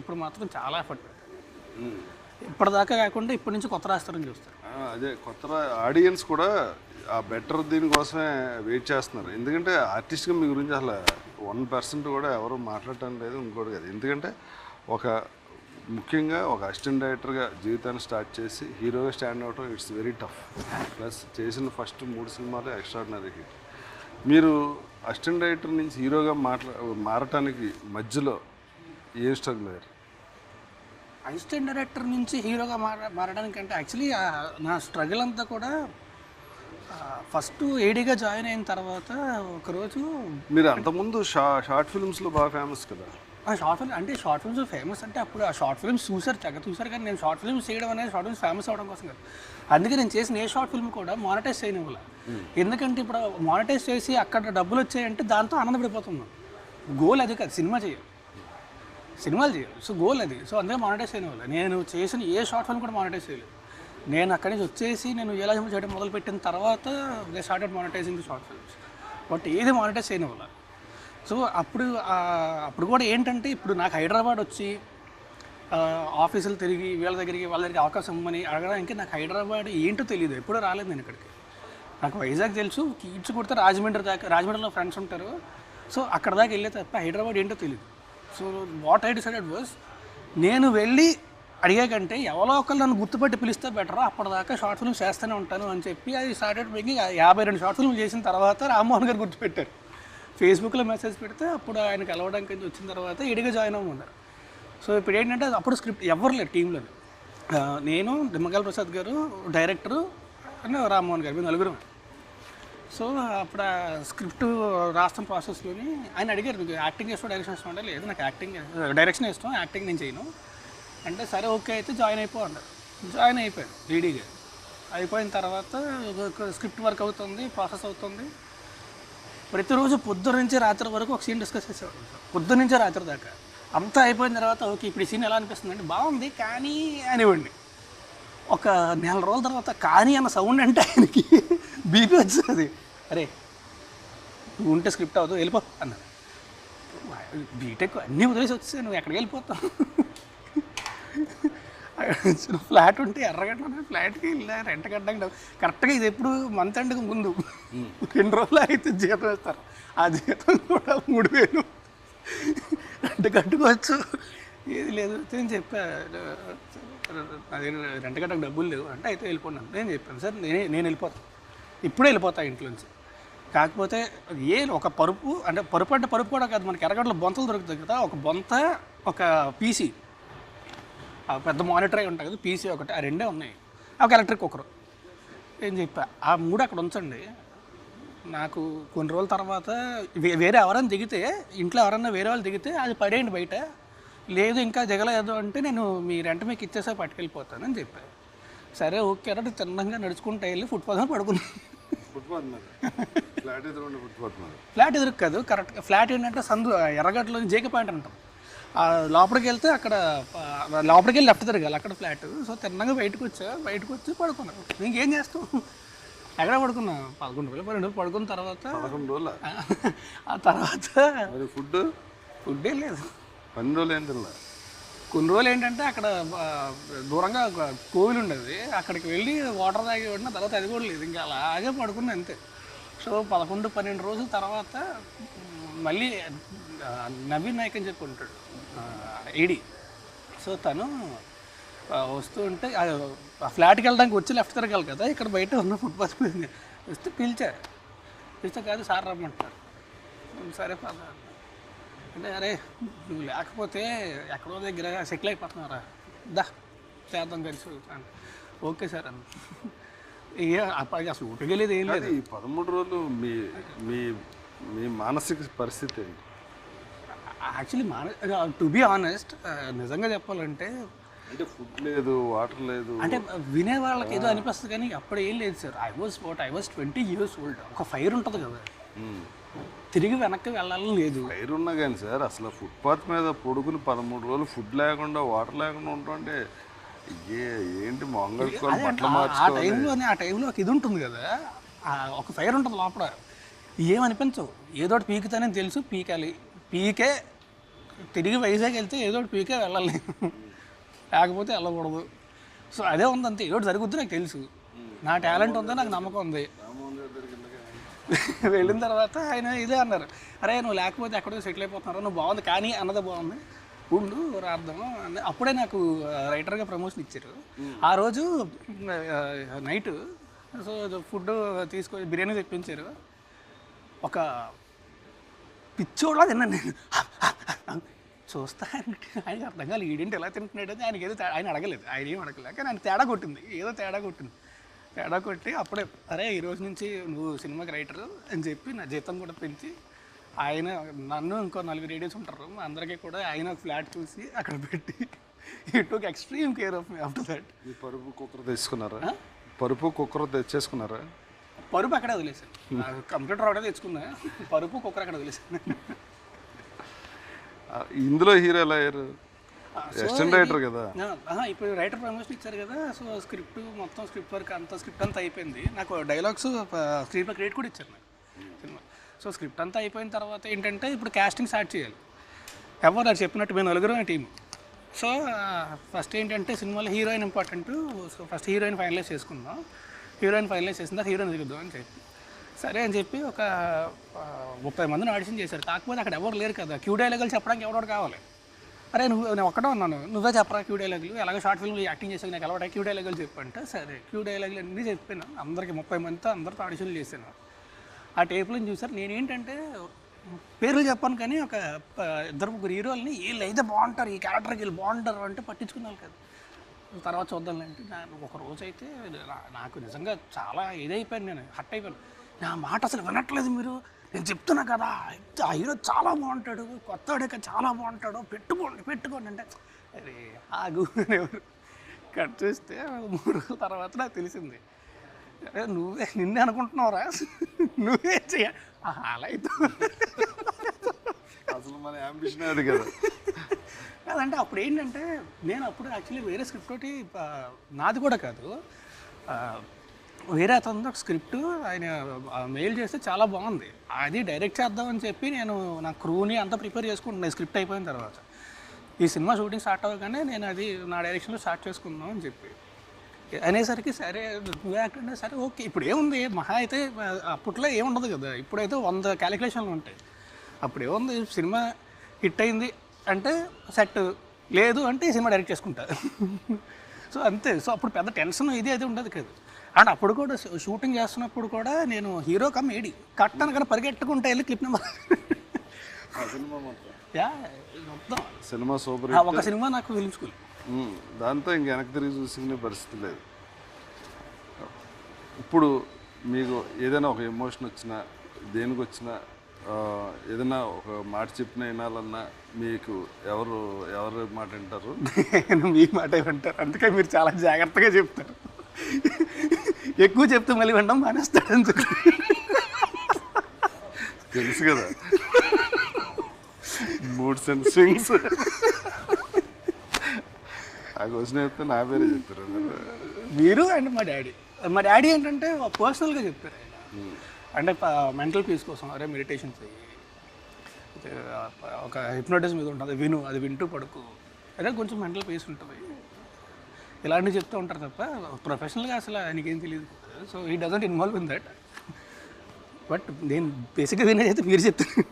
ఇప్పుడు మాత్రం చాలా ఎఫర్ట్ పెట్టారు ఇప్పటిదాకా కాకుండా ఇప్పటి నుంచి కొత్త రాస్తారని చూస్తారు. అదే కొత్త ఆడియన్స్ కూడా ఆ బెటర్ దీనికోసమే వెయిట్ చేస్తున్నారు. ఎందుకంటే ఆర్టిస్ట్గా మీ గురించి అసలు వన్ పర్సెంట్ కూడా ఎవరు మాట్లాడటం లేదు ఇంకోటి కాదు. ఎందుకంటే ఒక ముఖ్యంగా ఒక అసిస్టెంట్ డైరెక్టర్గా జీవితాన్ని స్టార్ట్ చేసి హీరోగా స్టాండ్ అవటం ఇట్స్ వెరీ టఫ్ ప్లస్ చేసిన ఫస్ట్ మూడు సినిమాలు ఎక్స్ట్రాడినరీ హిట్ మీరు అసిస్టెంట్ డైరెక్టర్ నుంచి హీరోగా మాట్లా మారటానికి మధ్యలో ఏం స్ట్రగుల్ అయ్యారు అసిస్టెంట్ డైరెక్టర్ నుంచి హీరోగా మార మారడానికి అంటే యాక్చువల్లీ నా స్ట్రగుల్ అంతా కూడా ఫస్ట్ ఏడీగా జాయిన్ అయిన తర్వాత ఒకరోజు మీరు అంతకుముందు షా షార్ట్ ఫిల్మ్స్లో బాగా ఫేమస్ కదా? ఆ షార్ట్ ఫిల్మ్ అంటే షార్ట్ ఫిల్మ్స్ ఫేమస్ అంటే అప్పుడు ఆ షార్ట్ ఫిల్మ్స్ చూసారు చక్కగా చూసారు కానీ నేను షార్ట్ ఫిల్మ్స్ చేయడం అనేది షార్ట్ ఫిల్మ్స్ ఫేమస్ అవడం కోసం కాదు. అందుకే నేను చేసిన ఏ షార్ట్ ఫిల్మ్ కూడా మానిటైజ్ చేయని ఇవ్వాలి ఎందుకంటే ఇప్పుడు మానిటైజ్ చేసి అక్కడ డబ్బులు వచ్చాయంటే దాంతో ఆనందపడిపోతున్నాం. గోల్ అది కాదు సినిమా చేయాలి. సినిమాలు చేయాలి సో గోల్ అది. సో అందుకే మానిటైజ్ అయిన వాళ్ళు. నేను చేసిన ఏ షార్ట్ ఫిల్మ్ కూడా మానిటైజ్ చేయలేదు. నేను అక్కడి నుంచి వచ్చేసి నేను ఎలా చేయడం మొదలుపెట్టిన తర్వాత they started monetising the short films but ఏది మానిటైజ్ చేయని ఇవ్వాలి సో అప్పుడు అప్పుడు కూడా ఏంటంటే ఇప్పుడు నాకు హైదరాబాద్ వచ్చి ఆఫీసులు తిరిగి వీళ్ళ దగ్గరికి వాళ్ళ దగ్గరికి అవకాశం ఇవ్వమని అడగడానికి నాకు హైదరాబాద్ ఏంటో తెలియదు ఎప్పుడూ రాలేదు నేను ఇక్కడికి. నాకు వైజాగ్ తెలుసు. కీడ్స్ కొడితే రాజమండ్రి దాకా రాజమండ్రిలో ఫ్రెండ్స్ ఉంటారు. సో అక్కడ దాకా వెళ్ళే తప్ప హైదరాబాద్ ఏంటో తెలియదు so what I decided was నేను వెళ్ళి అడిగాకంటే ఎవరో ఒకరు నన్ను గుర్తుపెట్టి పిలిస్తే బెటర్ అప్పటిదాకా షార్ట్ ఫిల్మ్స్ చేస్తూనే ఉంటాను అని చెప్పి అది స్టార్టెడ్ మేకింగ్ యాభై రెండు షార్ట్ ఫిల్మ్ చేసిన తర్వాత రామ్మోహన్ గారు గుర్తుపెట్టారు. ఫేస్బుక్లో మెసేజ్ పెడితే అప్పుడు ఆయన కలవడానికి వచ్చిన తర్వాత ఇడిగా జాయిన్ అవ్వమన్నారు. సో ఇప్పుడు ఏంటంటే అది అప్పుడు స్క్రిప్ట్ ఎవరు లేరు టీంలో నేను నిమ్మకాయల ప్రసాద్ గారు డైరెక్టరు అని రామ్మోహన్ గారు మేము నలుగురు సో అప్పుడు ఆ స్క్రిప్ట్ రాష్ట్రం ప్రాసెస్లోని ఆయన అడిగారు మీకు యాక్టింగ్ చేస్తూ డైరెక్షన్ ఇస్తాం అంటే లేదు నాకు యాక్టింగ్ డైరెక్షన్ ఇస్తాం యాక్టింగ్ నేను చేయను. అంటే సరే ఓకే అయితే జాయిన్ అయిపో అన్నారు జాయిన్ అయిపోయాను రెడీగా అయిపోయిన తర్వాత స్క్రిప్ట్ వర్క్ అవుతుంది ప్రాసెస్ అవుతుంది. ప్రతిరోజు పొద్దున్న నుంచి రాత్రి వరకు ఒక సీన్ డిస్కస్ చేసేవాడు పొద్దున్న నుంచి రాత్రి దాకా. అంతా అయిపోయిన తర్వాత ఓకే ఇప్పుడు ఈ సీన్ ఎలా అనిపిస్తుంది? అంటే బాగుంది కానీ అనివ్వండి ఒక నెల రోజుల తర్వాత కానీ అన్న సౌండ్ అంటే ఆయనకి బీపీ వచ్చేది. అరే నువ్వు ఉంటే స్క్రిప్ట్ అవ్వదు వెళ్ళిపో అన్నాడు బీటెక్ అన్నీ వదిలేసి వచ్చేసి నువ్వు ఎక్కడికి వెళ్ళిపోతావు? ఫ్లాట్ ఉంటే ఎర్రగడ్డ ఫ్లాట్కి వెళ్ళా రెంట్ కట్టడం కరెక్ట్గా ఇది ఎప్పుడు మంత్ ఎండ్కి ముందు. రెండు రోజులు అయితే జీతం వేస్తారు? ఆ జీతం కూడా మూడు వేలు. రెంట్ కట్టుకోవచ్చు. ఏది లేదు. నేను చెప్పా అదే రెంట్ కట్టక డబ్బులు లేవు అంటే అయితే వెళ్ళిపోయినాను నేను చెప్పాను సార్ నేనే నేను వెళ్ళిపోతాను ఇప్పుడే వెళ్ళిపోతాయి ఇంట్లోంచి కాకపోతే ఏ ఒక పరుపు అంటే పరుపు అంటే పరుపు కూడా కాదు మనకి ఎర్రగడ్డలో బొంతలు దొరుకుతాయి కదా ఒక బొంత ఒక పీసీ. ఆ పెద్ద మానిటర్ అయి ఉంటుంది కదా పీసీ ఒకటి ఆ రెండే ఉన్నాయి. ఒక ఎలక్ట్రిక్ కుక్కర్. ఏం చెప్పా? ఆ మూడు అక్కడ ఉంచండి. నాకు కొన్ని రోజుల తర్వాత వే- వేరే ఎవరైనా దిగితే ఇంట్లో ఎవరైనా వేరే వాళ్ళు దిగితే అది పడేయండి బయట. లేదు ఇంకా దిగలేదు అంటే నేను మీ రెంట్ మీకు ఇచ్చేసా పట్టుకెళ్ళిపోతానని చెప్పాను సరే ఓకే అంటే తిన్నంగా నడుచుకుంటూ వెళ్ళి ఫుట్పాత్ మీద పడుకున్నాను ఫుట్పాత్ మీద ఫ్లాట్ ఎదురుండే ఫుట్పాత్ మీద ఫ్లాట్ ఎదురు కాదు కరెక్ట్ ఫ్లాట్ ఏంటంటే సందు ఎర్రగడ్డలో జేకే పాయింట్ అంటాం. ఆ లోపలికి వెళ్తే అక్కడ లోపలికి వెళ్ళి లెఫ్ట్ తిరగాలి అక్కడ ఫ్లాట్ సో తిన్నగా బయటకు వచ్చా బయటకు వచ్చి పడుకున్నాను ఇంకేం చేస్తాం ఎక్కడ పడుకున్నా? పదకొండు వేలు పన్నెండు వేలు పడుకున్న తర్వాత పదకొండు రోజుల? ఆ తర్వాత ఫుడ్? ఫుడ్డే లేదు. పన్నెండు రోజులు ఏం తినలే? కొన్ని రోజులు ఏంటంటే అక్కడ దూరంగా ఒక కోవిలు ఉండేది. అక్కడికి వెళ్ళి వాటర్ తాగి పడిన తర్వాత అది కూడా లేదు. ఇంకా అలాగే పడుకున్నా అంతే. సో పదకొండు పన్నెండు రోజుల తర్వాత మళ్ళీ నవీన్ నాయక్ అని చెప్పి ఉంటాడు ఏడి సో తను వస్తూ ఉంటే ఆ, ఫ్లాట్కి వెళ్ళడానికి వచ్చి లెఫ్ట్ తిరగాలి కదా ఇక్కడ బయట ఉన్న ఫుట్పాత్ మీద వస్తే పిలిచారు పిలిస్తే కాదు సార్ రమ్మంటారు సరే పద. అంటే అరే నువ్వు లేకపోతే ఎక్కడో దగ్గర సెటిల్ అయిపోతున్నారా దా చేద్దాం కలిసి అని. ఓకే సార్ అన్న ఇక అప్పటికి అసలు ఊటకెళ్ళేది ఏం లేదు. ఈ పదమూడు రోజులు మీ మీ మీ మానసిక పరిస్థితి ఏంటి? యాక్చువల్లీ మాన టు బీ ఆనెస్ట్ నిజంగా చెప్పాలంటే అంటే ఫుడ్ లేదు వాటర్ లేదు. అంటే వినే వాళ్ళకి ఏదో అనిపిస్తుంది కానీ అప్పుడు ఏం లేదు sir. I was what? I was twenty years old. ఒక ఫైర్ ఉంటుంది కదా. తిరిగి వెనక్కి వెళ్ళాలని లేదు. ఫైర్ ఉన్నా కానీ సార్ అసలు ఫుట్పాత్ మీద పొడుకుని పదమూడు రోజులు ఫుడ్ లేకుండా వాటర్ లేకుండా ఉంటుంటే ఏ ఏంటి మొంగడుకోవాలి బట్టలు ఆ- మార్చుకోవాలి? టైంలోనే ఆ టైంలో ఒక ఇది ఉంటుంది కదా ఆ ఒక ఫైర్ ఉంటుంది లోపల. ఏమనిపించవు ఏదో ఒకటి పీకుతానని తెలుసు పీకాలి. పీకే తిరిగి వైజాగ్ వెళ్తే ఏదో ఒకటి పీకే వెళ్ళాలి. లేకపోతే వెళ్ళకూడదు. సో అదే ఉంది అంతే ఏదో ఒకటి జరుగుద్ది నాకు తెలుసు. నా టాలెంట్ ఉందో నాకు నమ్మకం ఉంది. వెళ్ళిన తర్వాత ఆయన ఇదే అన్నారు. అరే నువ్వు లేకపోతే ఎక్కడో సెటిల్ అయిపోతున్నారు? నువ్వు బాగుంది కానీ అన్నది బాగుంది. ఉండు రాద్దాం అని అప్పుడే నాకు రైటర్గా ప్రమోషన్ ఇచ్చారు. ఆ రోజు నైట్ సో ఫుడ్ తీసుకొని బిర్యానీ తెప్పించారు. ఒక పిచ్చోడ్లా తిన్నాను నేను. చూస్తా ఆయనకి ఆయనకి అర్థం కాలేదు. ఈడేంటి ఎలా తింటున్నాడు అని ఆయనకి ఏదో ఆయన అడగలేదు. ఆయన ఏం అడగలేదు కానీ ఆయన తేడా కొట్టింది. ఏదో తేడా కొట్టింది. తేడా కొట్టి అప్పుడే అరే ఈ రోజు నుంచి నువ్వు సినిమాకి రైటర్ అని చెప్పి నా జీతం కూడా పెంచి ఆయన నన్ను ఇంకో నలుగురు రేడియోస్ ఉంటారు. అందరికీ కూడా ఆయన ఒక ఫ్లాట్ చూసి అక్కడ పెట్టి he took extreme care of me after that ఈ పరుపు కుక్కర్ తెచ్చుకున్నారా? పరుపు కుక్కర్ తెచ్చేసుకున్నారా? పరుపు అక్కడే వదిలేసాను కంప్యూటర్ ఒకటే తెచ్చుకున్నా. పరుపు కుక్కర్ అక్కడ వదిలేసాను ఇందులో హీరో ఎలా అయ్యారు? అసిస్టెంట్ రైటర్ కదా. ఇప్పుడు రైటర్ ప్రమోషన్ ఇచ్చారు కదా సో స్క్రిప్ట్ మొత్తం స్క్రిప్ట్ వర్క్ అంతా స్క్రిప్ట్ అంతా అయిపోయింది. నాకు డైలాగ్స్ స్క్రీన్ క్రియేట్ కూడా ఇచ్చారు నాకు సినిమా. సో స్క్రిప్ట్ అంతా అయిపోయిన తర్వాత ఏంటంటే ఇప్పుడు కాస్టింగ్ స్టార్ట్ చేయాలి. ఎవరు అది చెప్పినట్టు మేము నలుగురు టీం సో ఫస్ట్ ఏంటంటే సినిమాలో heroine important so first heroine finalise చేసుకుందాం. హీరోయిన్ ఫైనలైజ్ చేసిన తర్వాత హీరోయిన్ దిగుద్దాం అని చెప్పి. సరే అని చెప్పి ఒక ముప్పై మందిని ఆడిషన్ చేశారు. కాకపోతే అక్కడ ఎవరు లేరు కదా. క్యూ డైలాగులు చెప్పడానికి ఎవడో కావాలి. అరే నువ్వు నేను ఒక్కడే ఉన్నాను. నువ్వే చెప్పరా క్యూ డైలాగులు? ఎలాగో షార్ట్ ఫిల్మ్ యాక్టింగ్ చేసావు నాకు ఎలా క్యూ డైలాగులు చెప్పంటే సరే క్యూ డైలాగులు అన్నీ చెప్పాను. అందరికి ముప్పై మందితో అందరితో ఆడిషన్లు చేశాను. ఆ టేపులను చూసారు నేనేంటంటే పేర్లు చెప్పాను కానీ ఒక ఇద్దరు ముగ్గురు హీరోల్ని వీళ్ళు అయితే బాగుంటారు ఈ క్యారెక్టర్కి వీళ్ళు బాగుంటారు అంటే పట్టించుకున్నారు కదా. తర్వాత చూద్దాంలేంటి నేను ఒక రోజు అయితే నాకు నిజంగా చాలా ఇదైపోయాను నేను హట్ అయిపోయాను. నా మాట అసలు వినట్లేదు మీరు. నేను చెప్తున్నా కదా ఆ హీరో చాలా బాగుంటాడు కొత్తవాడే కదా చాలా బాగుంటాడు పెట్టుకోండి పెట్టుకోండి అంటే అరే ఆగు ఎవరు కట్ చేస్తే మూడు రోజుల తర్వాత నాకు తెలిసింది. అరే నువ్వే నిన్నే అనుకుంటున్నావురా నువ్వే చెయ్య ఆ, అలా అయితే. అసలు మన అంబిషన్ అది కదా. కాదంటే అప్పుడు ఏంటంటే నేను అప్పుడు యాక్చువల్లీ వేరే స్క్రిప్ట్ ఒకటి నాది కూడా కాదు వేరే అతను ఒక స్క్రిప్ట్ ఆయన మెయిల్ చేస్తే చాలా బాగుంది. అది డైరెక్ట్ చేద్దామని చెప్పి నేను నా క్రూని అంతా ప్రిపేర్ చేసుకుంటున్నాను స్క్రిప్ట్ అయిపోయిన తర్వాత. ఈ సినిమా షూటింగ్ స్టార్ట్ అవ్వగానే నేను అది నా డైరెక్షన్లో స్టార్ట్ చేసుకుందాం అని చెప్పి. అనేసరికి సరే నువ్వే యాక్టర్ అంటే సరే ఓకే ఇప్పుడు ఏముంది? మహా అయితే అప్పట్లో ఏముండదు కదా. ఇప్పుడైతే వంద క్యాలిక్యులేషన్లు ఉంటాయి. అప్పుడు ఏముంది? సినిమా హిట్ అయింది అంటే సెట్. లేదు అంటే ఈ సినిమా డైరెక్ట్ చేసుకుంటా. సో అంతే. సో అప్పుడు పెద్ద టెన్షన్ ఇది అయితే ఉండదు కదా. అండ్ అప్పుడు కూడా షూటింగ్ చేస్తున్నప్పుడు కూడా నేను హీరో కమ్ ఏడి కట్ అనగానే పరిగెట్టుకుంటే వెళ్ళి క్లిప్ నెంబర్ సినిమా మొత్తం. సూపర్ ఒక సినిమా నాకు ఉమ్, దాంతో ఇంక వెనక్కి తిరిగి చూసుకునే పరిస్థితి లేదు. ఇప్పుడు మీకు ఏదైనా ఒక ఎమోషన్ వచ్చినా దేనికి వచ్చినా ఏదైనా ఒక మాట చెప్పిన వినాలన్నా మీకు ఎవరు ఎవరు మాట వింటారు? నేను మీ మాట వింటారు అందుకే మీరు చాలా జాగ్రత్తగా చెప్తారు. ఎక్కువ చెప్తే మళ్ళీ వినడం మానేస్తాడని చెప్పి తెలుసు కదా. Mood sense swings. ఆ క్వశ్చన్ చెప్తే నా పేరే చెప్తారు. మీరు అండ్ మా డాడీ. మా డాడీ ఏంటంటే పర్సనల్గా చెప్తారు ఆయన. అంటే మెంటల్ పీస్ కోసం అరే మెడిటేషన్ ఆ, ఒక హిప్నోటిజం మీద ఉంటుంది విను అది వింటూ పడుకో. అదే కొంచెం మెంటల్ పీస్ ఉంటుంది. ఇలాంటివి చెప్తూ ఉంటారు తప్ప ప్రొఫెషనల్గా అసలు ఆయనకేం తెలియదు so he doesn't involve in that but నేను బేసిక్గా వినేది అయితే మీరు చెప్తాను